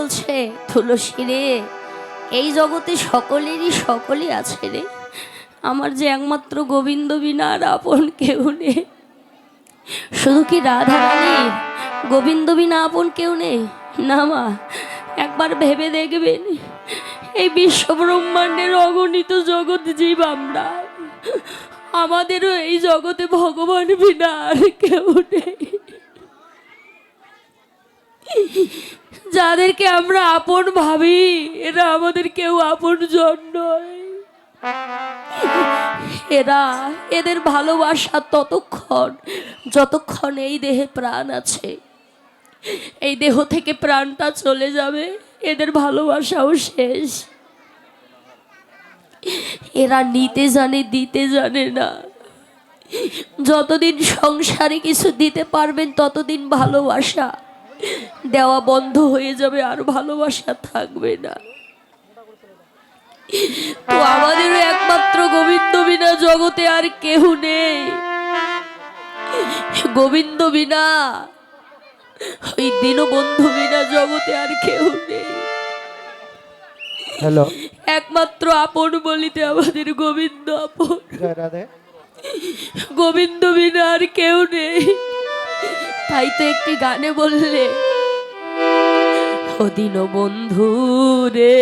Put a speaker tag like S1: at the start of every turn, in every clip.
S1: বলছে, তুলসী রে, এই জগতে সকলেরই সকলই আছে রে। আমার যে একমাত্র গোবিন্দ বিনা আর আপন কেউ নেই। শুধু কি রাধা রানী, গোবিন্দ বিনা আপন কেউ নেই? না মা, একবার ভেবে দেখবেন, এই বিশ্ব ব্রহ্মাণ্ডের অগণিত জগৎ জীব আমরা। আমাদেরও এই জগতে ভগবান বিনা আর কেউ নেই। যাদেরকে আমরা আপন ভাবি, এরা আমাদের কেউ আপন নয়। এরা এদের ভালোবাসা ততক্ষণ, যতক্ষণ এই দেহে প্রাণ আছে। এই দেহ থেকে প্রাণটা চলে যাবে, এদের ভালোবাসাও শেষ। এরা নিতে জানে, দিতে জানে না। যতদিন সংসারে কিছু দিতে পারবেন, ততদিন ভালোবাসা দেওয়া বন্ধ হয়ে যাবে আর ভালোবাসা থাকবে না। তো আমাদেরও একমাত্র গোবিন্দ বিনা জগতে আর কেউ নেই। গোবিন্দ বিনা ওই দীনবন্ধু বিনা জগতে আর কেউ নেই।
S2: হ্যালো।
S1: একমাত্র আপন বলিতে আমাদের গোবিন্দ আপন। গোবিন্দ বিনা আর কেউ নেই। তাই তো একটি গানে বললে, অদিন বন্ধু রে,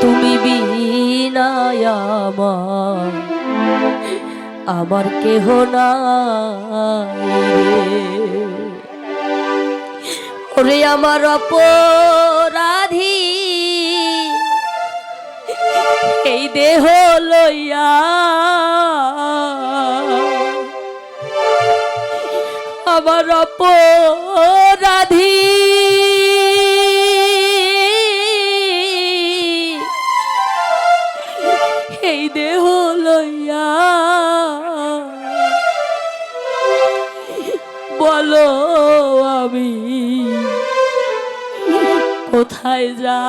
S1: তুমি বিনায় আমার কেহ নাই ওরে আমার অপরাধী এই দেহ লইয়া আমার অপরাধী। এই দেহ লইয়া বলো আমি কোথায় যা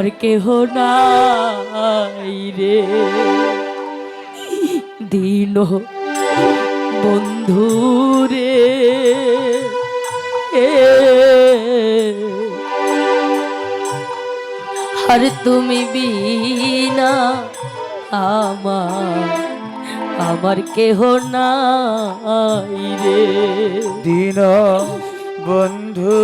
S1: আমার কেহ রে। দিন বন্ধু রে আর তুমি বিনা আমার আমার কেহ নাই রে।
S2: দিন বন্ধু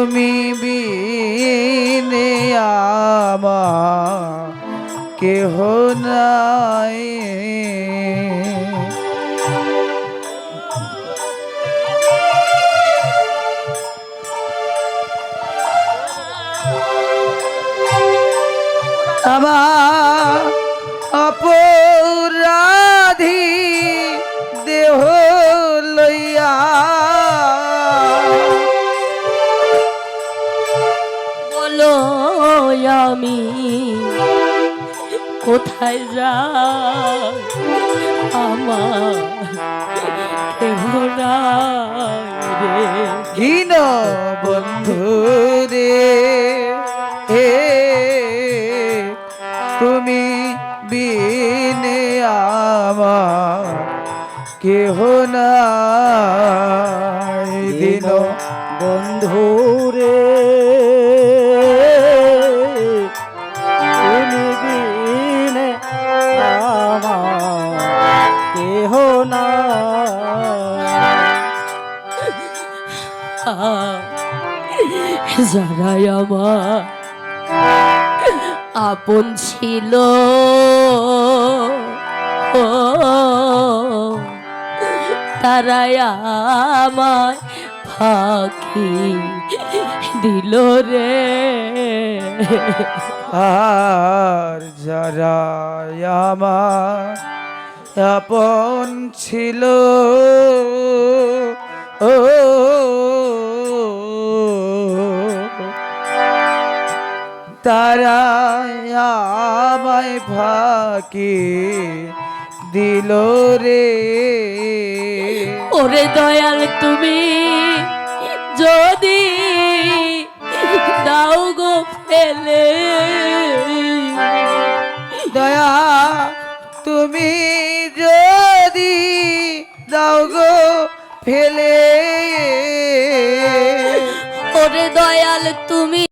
S2: তুমি বিনে কেহ নাই। আমার অপরাধী দেহ লইয়া
S1: আমি কোথায় যা আমার কেহ নাই রে।
S2: হীন বন্ধু রে হে তুমি বিনে আমার কেহ নাই। দিন বন্ধু রে কেহ নাই
S1: যারাই আমার আপন ছিল তারাই আমায় ফাঁকি দিল রে।
S2: আর যারা আমার আপন ছিল। ও তারা আমায় ফাঁকি দিল রে।
S1: ওরে দয়াল তুমি যদি দাও গো ফেলে।
S2: দয়া তুমি যদি দাও গো ফেলে।
S1: ওরে দয়াল তুমি